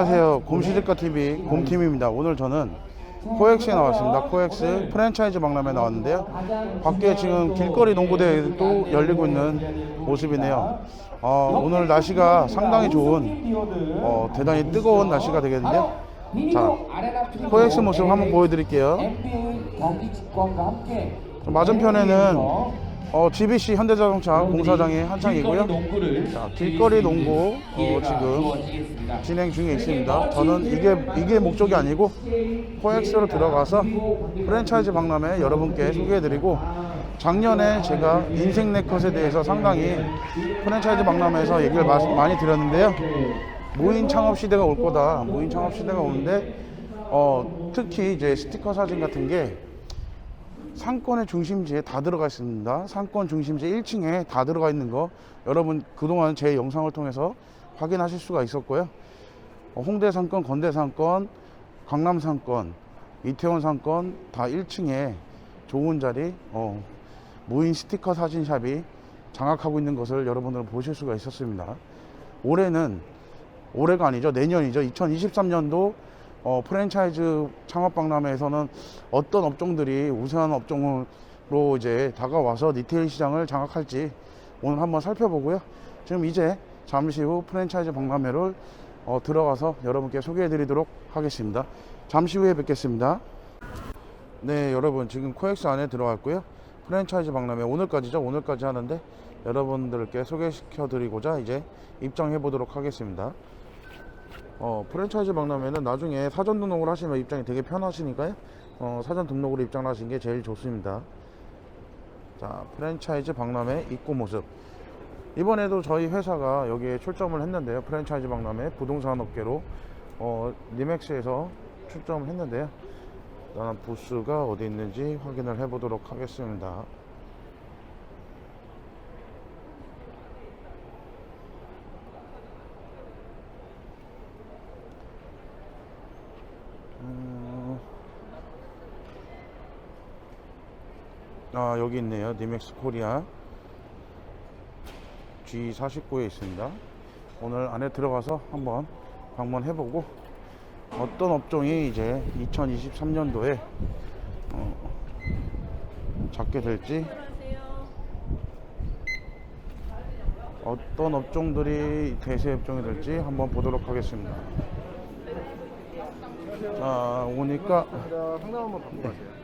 안녕하세요. 곰시집가 TV 곰팀입니다. 오늘 저는 코엑스에 나왔습니다. 코엑스 프랜차이즈 박람회 나왔는데요. 밖에 지금 길거리 농구대회도 열리고 있는 모습이네요. 어, 오늘 날씨가 상당히 좋은 어, 대단히 뜨거운 날씨가 되겠는데요. 자, 코엑스 모습 한번 보여드릴게요. 맞은편에는 어, GBC 현대자동차 공사장이 한창이고요. 자, 길거리 농구 어, 지금 진행 중에 있습니다. 저는 이게 이게 목적이 아니고 코엑스로 들어가서 프랜차이즈 박람회 여러분께 소개해드리고 작년에 제가 인생 네컷에 대해서 상당히 프랜차이즈 박람회에서 얘기를 마- 많이 드렸는데요. 무인 창업 시대가 올 거다. 무인 창업 시대가 오는데 어, 특히 이제 스티커 사진 같은 게 상권의 중심지에 다 들어가 있습니다. 상권 중심지 1층에 다 들어가 있는 거 여러분 그동안 제 영상을 통해서 확인하실 수가 있었고요. 어, 홍대 상권, 건대 상권, 강남 상권, 이태원 상권 다 1층에 좋은 자리 어, 무인 스티커 사진샵이 장악하고 있는 것을 여러분들 보실 수가 있었습니다. 올해는 올해가 아니죠 내년이죠 2023년도 어, 프랜차이즈 창업 박람회에서는 어떤 업종들이 우세한 업종으로 이제 다가와서 리테일 시장을 장악할지 오늘 한번 살펴보고요. 지금 이제 잠시 후 프랜차이즈 박람회를 어, 들어가서 여러분께 소개해 드리도록 하겠습니다. 잠시 후에 뵙겠습니다. 네, 여러분 지금 코엑스 안에 들어갔고요. 프랜차이즈 박람회 오늘까지죠. 오늘까지 하는데 여러분들께 소개시켜 드리고자 이제 입장해 보도록 하겠습니다. 어, 프랜차이즈 박람회는 나중에 사전 등록을 하시면 입장이 되게 편하시니까요. 어, 사전 등록으로 입장을 하시는 게 제일 좋습니다. 자, 프랜차이즈 박람회 입고 모습. 이번에도 저희 회사가 여기에 출점을 했는데요. 프랜차이즈 박람회 부동산 업계로 어, 리맥스에서 출점을 했는데요. 일단 부스가 어디 있는지 확인을 해 보도록 하겠습니다. 여기 있네요. 니맥스 코리아. G49에 있습니다. 오늘 안에 들어가서 한번 방문해보고 어떤 업종이 이제 2023년도에 어, 잡게 될지. 어떤 업종들이 대세 업종이 될지 한번 보도록 하겠습니다. 자 오니까 상담 한번 받고 가세요.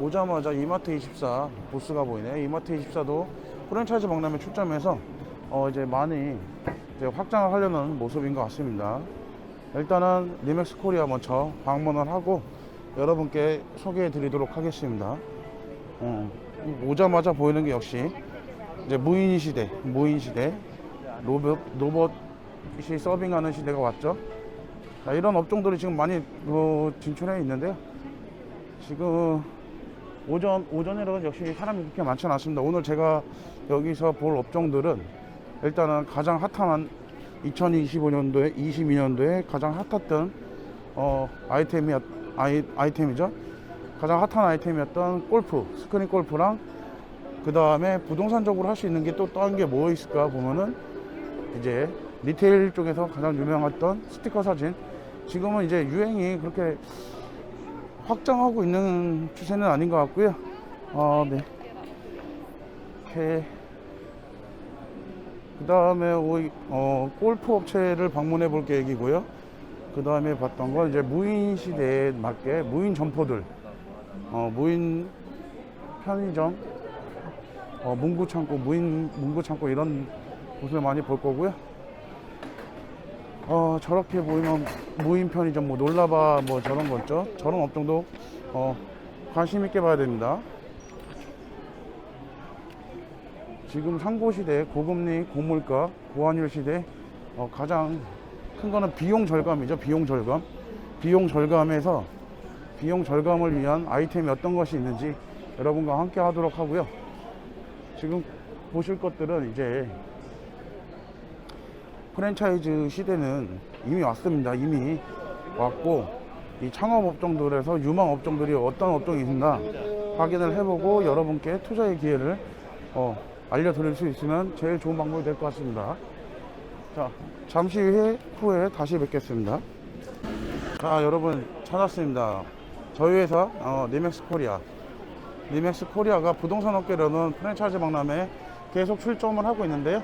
오자마자 이마트 24 보스가 보이네. 이마트 24도 프랜차이즈 박람회 출점해서 어 이제 많이 이제 확장을 하려는 모습인 것 같습니다. 일단은 리맥스 코리아 먼저 방문을 하고 여러분께 소개해 드리도록 하겠습니다. 어, 오자마자 보이는 게 역시 이제 무인 시대, 무인 시대, 로봇, 로봇이 서빙하는 시대가 왔죠. 자, 이런 업종들이 지금 많이 어, 진출해 있는데요. 지금 오전 오전에는 역시 사람이 그렇게 많지는 않습니다. 오늘 제가 여기서 볼 업종들은 일단은 가장 핫한 2025년도에 22년도에 가장 핫했던 어, 아이템이 아이, 아이템이죠. 가장 핫한 아이템이었던 골프, 스크린 골프랑 그 다음에 부동산적으로 할 수 있는 게 또 다른 게 뭐 있을까 보면은 이제 리테일 쪽에서 가장 유명했던 스티커 사진. 지금은 이제 유행이 그렇게 확장하고 있는 추세는 아닌 것 같고요. 어, 네. 그 다음에 어, 골프 업체를 방문해 볼 계획이고요. 그 다음에 봤던 건 이제 무인 시대에 맞게 무인 점포들, 어, 무인 편의점, 어, 문구 창고, 무인 문구 창고 이런 곳을 많이 볼 거고요. 어, 저렇게 보이면 무인 편의점, 뭐 놀라바 뭐 저런 거 있죠. 저런 업종도 어, 관심 있게 봐야 됩니다. 지금 상고 시대, 고금리, 고물가, 고환율 시대 어, 가장 큰 거는 비용 절감이죠. 비용 절감. 비용 절감에서 비용 절감을 위한 아이템이 어떤 것이 있는지 여러분과 함께 하도록 하고요. 지금 보실 것들은 이제 프랜차이즈 시대는 이미 왔습니다. 이미 왔고 이 창업 업종들에서 유망 업종들이 어떤 업종이 있나 확인을 해보고 여러분께 투자의 기회를 어, 알려드릴 수 있으면 제일 좋은 방법이 될 것 같습니다. 자, 잠시 후에, 다시 뵙겠습니다. 자 여러분 찾았습니다 저희 회사 어, 니맥스 코리아 니맥스 코리아가 부동산 업계로는 프랜차이즈 박람회 계속 출점을 하고 있는데요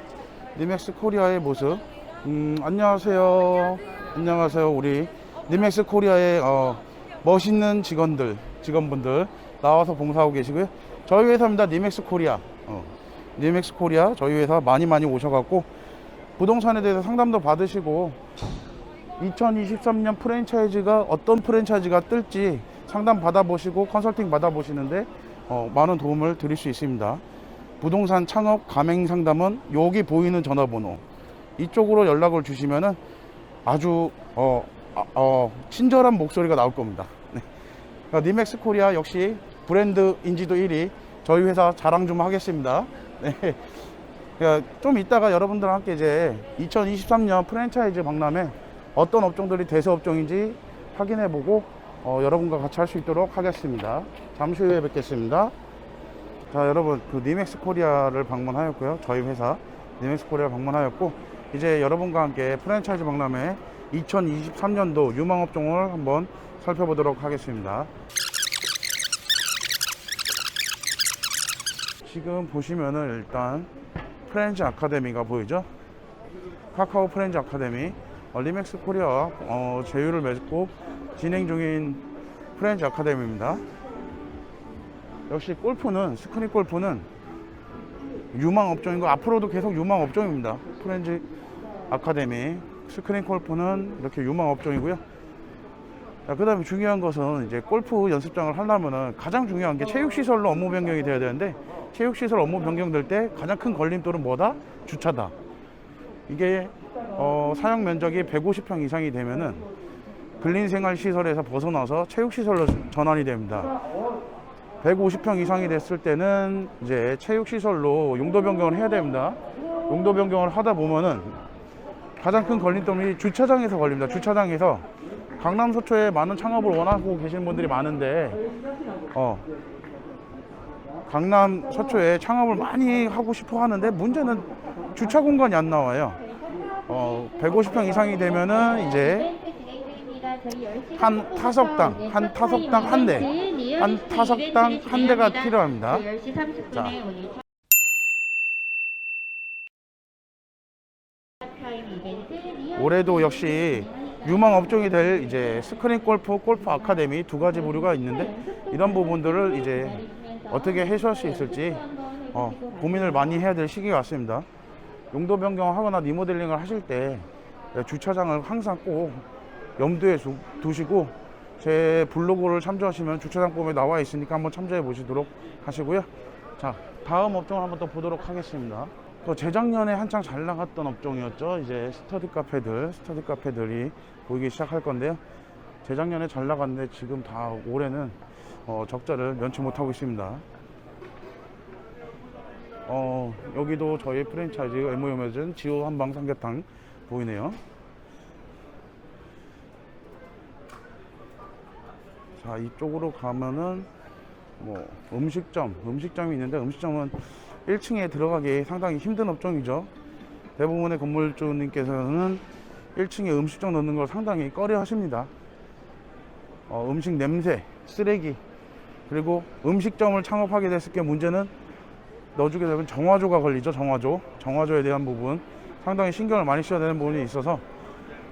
니맥스 코리아의 모습 음, 안녕하세요. 안녕하세요 우리 니맥스 코리아의 어, 멋있는 직원들 직원분들 나와서 봉사하고 계시고요. 저희 회사입니다 니맥스 코리아. 어, 니맥스 코리아 저희 회사 많이 많이 오셔갖고 부동산에 대해서 상담도 받으시고 2023년 프랜차이즈가 어떤 프랜차이즈가 뜰지 상담 받아보시고 컨설팅 받아보시는데 어, 많은 도움을 드릴 수 있습니다. 부동산 창업 가맹 상담은 여기 보이는 전화번호 이쪽으로 연락을 주시면은 아주 어, 아, 어, 친절한 목소리가 나올 겁니다. 네. 그러니까 니맥스 코리아 역시 브랜드 인지도 1위 저희 회사 자랑 좀 하겠습니다. 네. 그러니까 좀 이따가 여러분들과 함께 이제 2023년 프랜차이즈 박람회 어떤 업종들이 대세 업종인지 확인해 보고 어, 여러분과 같이 할 수 있도록 하겠습니다. 잠시 후에 뵙겠습니다. 자, 여러분, 그 니맥스 코리아를 방문하였고요. 저희 회사 니맥스 코리아 방문하였고 이제 여러분과 함께 프랜차이즈 박람회 2023년도 유망 업종을 한번 살펴보도록 하겠습니다. 지금 보시면은 일단 프렌즈 아카데미가 보이죠? 카카오 프렌즈 아카데미 어, 리맥스 코리아 어, 제휴를 맺고 진행 중인 프렌즈 아카데미입니다. 역시 골프는 스크린 골프는 유망 업종이고 앞으로도 계속 유망 업종입니다. 프렌즈 아카데미 스크린 골프는 이렇게 유망 업종이고요. 그 다음에 중요한 것은 이제 골프 연습장을 하려면은 가장 중요한 게 체육시설로 업무 변경이 돼야 되는데 체육시설 업무 변경될 때 가장 큰 걸림돌은 뭐다? 주차다. 이게 어, 사용 면적이 150평 이상이 되면은 근린생활 시설에서 벗어나서 체육시설로 전환이 됩니다. 150평 이상이 됐을 때는 이제 체육시설로 용도 변경을 해야 됩니다. 용도 변경을 하다 보면은 가장 큰 걸림돌이 주차장에서 걸립니다. 주차장에서 강남 서초에 많은 창업을 원하고 계시는 분들이 많은데 어 강남 서초에 창업을 많이 하고 싶어 하는데 문제는 주차 공간이 안 나와요. 어 150평 이상이 되면은 이제 한 타석당 한 타석당 한 대, 한 타석당 한 대가 필요합니다. 10시 30분에 자. 오늘 타임 이벤트 올해도 역시 유망 업종이 될 이제 스크린 골프, 골프 아카데미 두 가지 부류가 있는데 이런 부분들을 이제 어떻게 해소할 수 있을지 어, 고민을 많이 해야 될 시기가 왔습니다. 용도 변경하거나 리모델링을 하실 때 주차장을 항상 꼭 염두에 두- 두시고 제 블로그를 참조하시면 주차장법에 나와 있으니까 한번 참조해 보시도록 하시고요. 자, 다음 업종을 한번 또 보도록 하겠습니다. 또 재작년에 한창 잘 나갔던 업종이었죠. 이제 스터디 카페들, 스터디 카페들이 보이기 시작할 건데요. 재작년에 잘 나갔는데 지금 다 올해는 어, 적자를 면치 못하고 있습니다. 어, 여기도 저희 프랜차이즈 MOU 맺은 지호 한방 삼계탕 보이네요. 자, 이쪽으로 가면은 뭐 음식점, 음식점이 있는데 음식점은 1층에 들어가기 상당히 힘든 업종이죠. 대부분의 건물주님께서는 1층에 음식점 넣는 걸 상당히 꺼려 하십니다. 어, 음식 냄새, 쓰레기, 그리고 음식점을 창업하게 됐을 게 문제는 넣어주게 되면 정화조가 걸리죠. 정화조. 정화조에 대한 부분 상당히 신경을 많이 써야 되는 부분이 있어서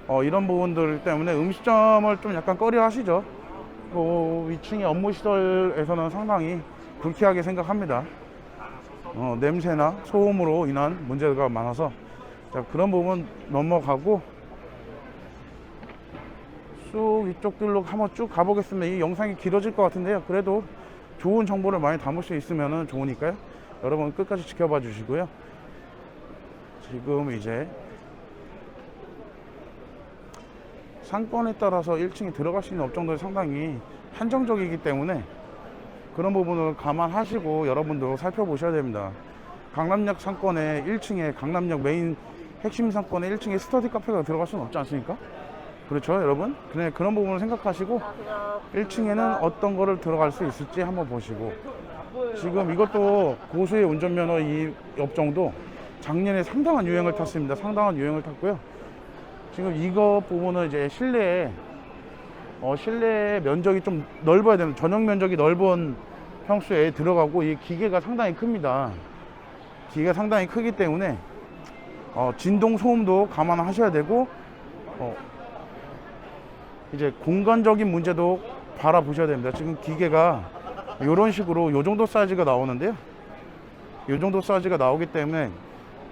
어, 이런 부분들 때문에 음식점을 좀 약간 꺼려 하시죠. 그 위층의 업무 시설에서는 상당히 불쾌하게 생각합니다. 어, 냄새나 소음으로 인한 문제가 많아서 자, 그런 부분 넘어가고 쑥 이쪽들로 한번 쭉 가보겠습니다. 이 영상이 길어질 것 같은데요. 그래도 좋은 정보를 많이 담을 수 있으면 좋으니까요. 여러분 끝까지 지켜봐 주시고요. 지금 이제 상권에 따라서 1층에 들어갈 수 있는 업종들이 상당히 한정적이기 때문에 그런 부분을 감안하시고 여러분도 살펴보셔야 됩니다. 강남역 상권에 1층에 강남역 메인 핵심 상권에 1층에 스터디 카페가 들어갈 수는 없지 않습니까? 그렇죠, 여러분? 그래, 그런 부분을 생각하시고 1층에는 어떤 거를 들어갈 수 있을지 한번 보시고 지금 이것도 고수의 운전면허 이 업종도 작년에 상당한 유행을 탔습니다. 상당한 유행을 탔고요. 지금 이거 부분은 이제 실내에 어, 실내 면적이 좀 넓어야 되는 전용 면적이 넓은 평수에 들어가고 이 기계가 상당히 큽니다. 기계가 상당히 크기 때문에 어, 진동 소음도 감안하셔야 되고 어, 이제 공간적인 문제도 바라보셔야 됩니다. 지금 기계가 이런 식으로 이 정도 사이즈가 나오는데요. 이 정도 사이즈가 나오기 때문에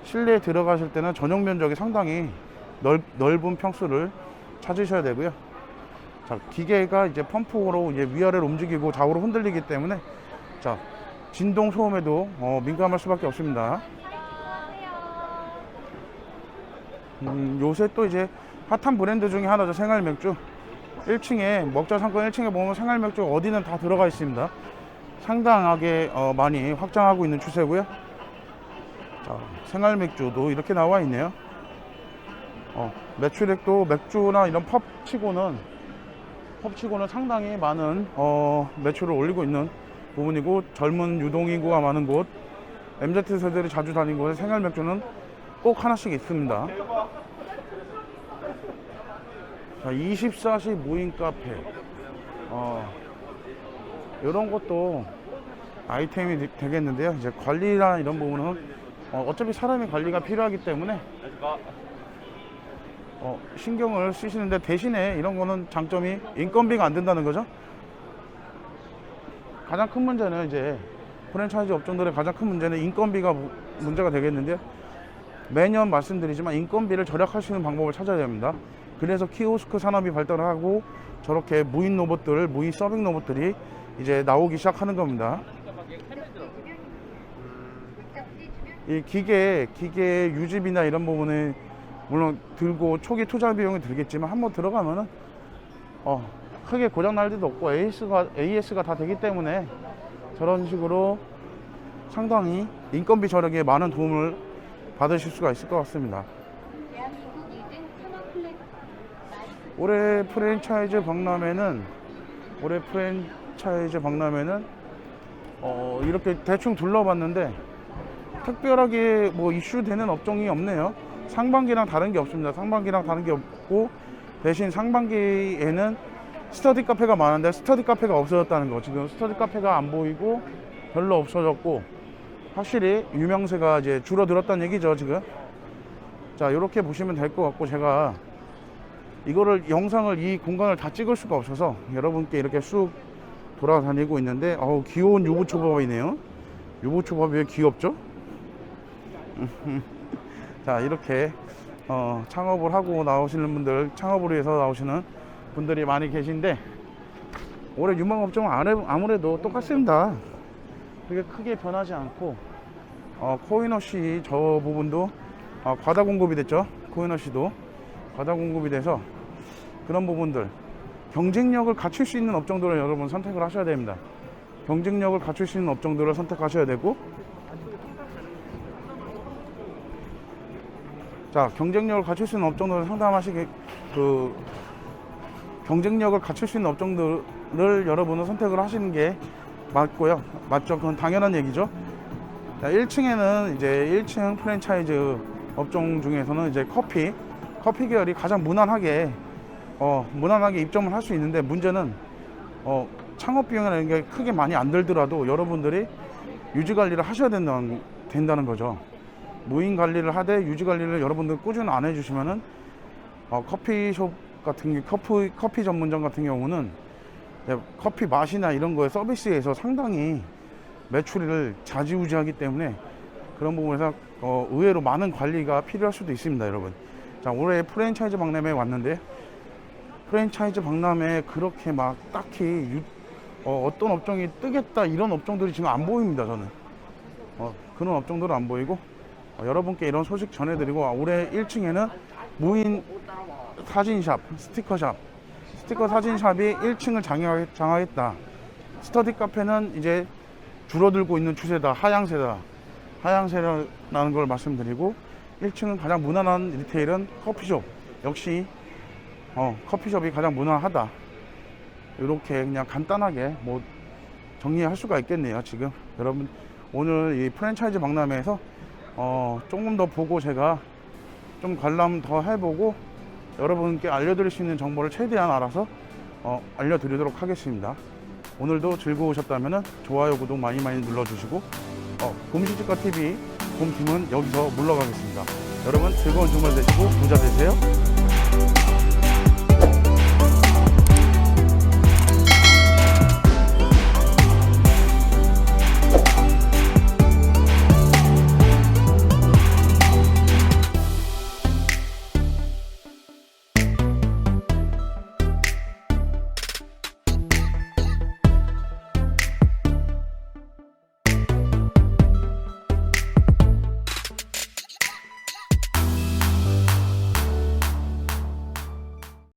실내에 들어가실 때는 전용 면적이 상당히 넓, 넓은 평수를 찾으셔야 되고요. 자, 기계가 이제 펌프로 이제 위아래로 움직이고 좌우로 흔들리기 때문에 자, 진동 소음에도 어, 민감할 수밖에 없습니다. 음, 요새 또 이제 핫한 브랜드 중에 하나죠. 생활 맥주. 1층에 먹자 상권 1층에 보면 생활 맥주 어디는 다 들어가 있습니다. 상당하게 어, 많이 확장하고 있는 추세고요. 자, 생활 맥주도 이렇게 나와 있네요. 어, 매출액도 맥주나 이런 펍 치고는 펍치고는 상당히 많은 어, 매출을 올리고 있는 부분이고 젊은 유동인구가 많은 곳 MZ 세대들이 자주 다니는 곳에 생활 맥주는 꼭 하나씩 있습니다. 자, 24시 무인 카페. 어, 이런 것도 아이템이 되- 되겠는데요. 이제 관리나 이런 부분은 어, 어차피 사람이 관리가 필요하기 때문에 어, 신경을 쓰시는데 대신에 이런 거는 장점이 인건비가 안 된다는 거죠. 가장 큰 문제는 이제 프랜차이즈 업종들의 가장 큰 문제는 인건비가 무- 문제가 되겠는데요. 매년 말씀드리지만 인건비를 절약할 수 있는 방법을 찾아야 됩니다. 그래서 키오스크 산업이 발달을 하고 저렇게 무인 로봇들, 무인 서빙 로봇들이 이제 나오기 시작하는 겁니다. 이 기계, 기계 유지비나 이런 부분에 물론 들고 초기 투자 비용이 들겠지만 한번 들어가면은 어, 크게 고장 날 일도 없고 AS가 AS가 다 되기 때문에 저런 식으로 상당히 인건비 절약에 많은 도움을 받으실 수가 있을 것 같습니다. 대한민국 1등 산업 플랫 올해 프랜차이즈 박람회는 올해 프랜차이즈 박람회는 어, 이렇게 대충 둘러봤는데 특별하게 뭐 이슈되는 업종이 없네요. 상반기랑 다른 게 없습니다. 상반기랑 다른 게 없고 대신 상반기에는 스터디 카페가 많은데 스터디 카페가 없어졌다는 거. 지금 스터디 카페가 안 보이고 별로 없어졌고 확실히 유명세가 이제 줄어들었다는 얘기죠 지금. 자 이렇게 보시면 될 것 같고 제가 이거를 영상을 이 공간을 다 찍을 수가 없어서 여러분께 이렇게 쑥 돌아다니고 있는데 어우 귀여운 유부초밥이네요 유부초밥이 왜 귀엽죠? 자 이렇게 어, 창업을 하고 나오시는 분들 창업을 위해서 나오시는 분들이 많이 계신데 올해 유망업종은 아래- 아무래도 똑같습니다 그게 크게 변하지 않고 어, 코인워시 저 부분도 어, 과다 공급이 됐죠 코인워시도 과다 공급이 돼서 그런 부분들 경쟁력을 갖출 수 있는 업종들을 여러분 선택을 하셔야 됩니다. 경쟁력을 갖출 수 있는 업종들을 선택하셔야 되고 자 경쟁력을 갖출 수 있는 업종들을 상담하시기 그 경쟁력을 갖출 수 있는 업종들을 여러분은 선택을 하시는 게 맞고요. 맞죠? 그건 당연한 얘기죠. 자, 1층에는 이제 1층 프랜차이즈 업종 중에서는 이제 커피, 커피 계열이 가장 무난하게 어, 무난하게 입점을 할 수 있는데 문제는 어, 창업 비용이라는 게 크게 많이 안 들더라도 여러분들이 유지 관리를 하셔야 된다는, 된다는 거죠. 무인 관리를 하되 유지 관리를 여러분들 꾸준히 안 해주시면은 어, 커피숍 같은 게 커피 커피 전문점 같은 경우는 네, 커피 맛이나 이런 거에 서비스에서 상당히 매출을 좌지우지하기 때문에 그런 부분에서 어, 의외로 많은 관리가 필요할 수도 있습니다, 여러분. 자, 올해 프랜차이즈 박람회에 왔는데 프랜차이즈 박람회에 그렇게 막 딱히 유- 어, 떤 업종이 뜨겠다 이런 업종들이 지금 안 보입니다, 저는. 어, 그런 업종들은 안 보이고 어, 여러분께 이런 소식 전해드리고 아, 올해 1층에는 무인 사진샵, 스티커샵, 스티커 사진샵이 1층을 장악, 장악했다. 스터디 카페는 이제 줄어들고 있는 추세다. 하향세다. 하향세라는 걸 말씀드리고 1층은 가장 무난한 리테일은 커피숍. 역시 어, 커피숍이 가장 무난하다. 이렇게 그냥 간단하게 뭐 정리할 수가 있겠네요. 지금 여러분 오늘 이 프랜차이즈 박람회에서 어, 조금 더 보고 제가 좀 관람 더 해보고 여러분께 알려드릴 수 있는 정보를 최대한 알아서 어, 알려드리도록 하겠습니다. 오늘도 즐거우셨다면 좋아요, 구독 많이 많이 눌러주시고 어, 곰시집가 TV 곰팀은 여기서 물러가겠습니다. 여러분 즐거운 주말 되시고 부자 되세요.